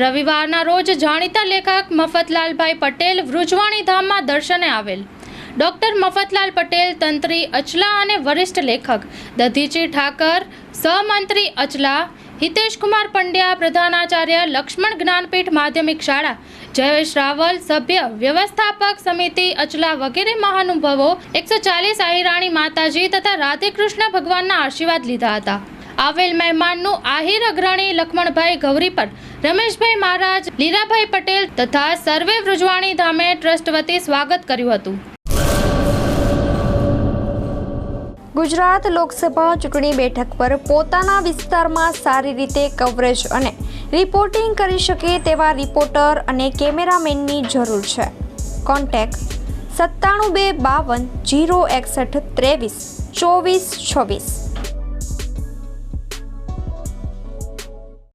રવિવારના રોજ જાણીતા લેખક મફતલાલભાઈ પટેલ વૃજવાણી ધામમાં દર્શને આવેલ. ડોક્ટર મફતલાલ પટેલ તંત્રી અચલા અને વરિષ્ઠ લેખક. દધીચી ઠાકર, સહમંત્રી અચલા, હિતેશકુમાર પંડ્યા, પ્રધાનાચાર્ય લક્ષ્મણ જ્ઞાનપીઠ માધ્યમિક શાળા, જયેશ રાવલ, સભ્ય વ્યવસ્થાપક સમિતિ અચલા વગેરે મહાનુભાવો, એકસો ચાલીસ આહિરાણી માતાજી તથા રાધેકૃષ્ણ ભગવાનના આશીર્વાદ લીધા હતા. આવેલ મહેમાનનું આહિર અગ્રણી લક્ષ્મણભાઈ ગૌરી પર રમેશભાઈ મહારાજ લીરાભાઈ પટેલ તથા સર્વે વૃજવાણી ધામે ટ્રસ્ટ વતી સ્વાગત કર્યું હતું. ગુજરાત લોકસભા ચૂંટણી બેઠક પર પોતાના વિસ્તારમાં સારી રીતે કવરેજ અને રિપોર્ટિંગ કરી શકે તેવા રિપોર્ટર અને કેમેરામેનની જરૂર છે. કોન્ટેક્ટ સત્તાણું બે બાવન જીરો એકસઠ ત્રેવીસ ચોવીસ છવ્વીસ.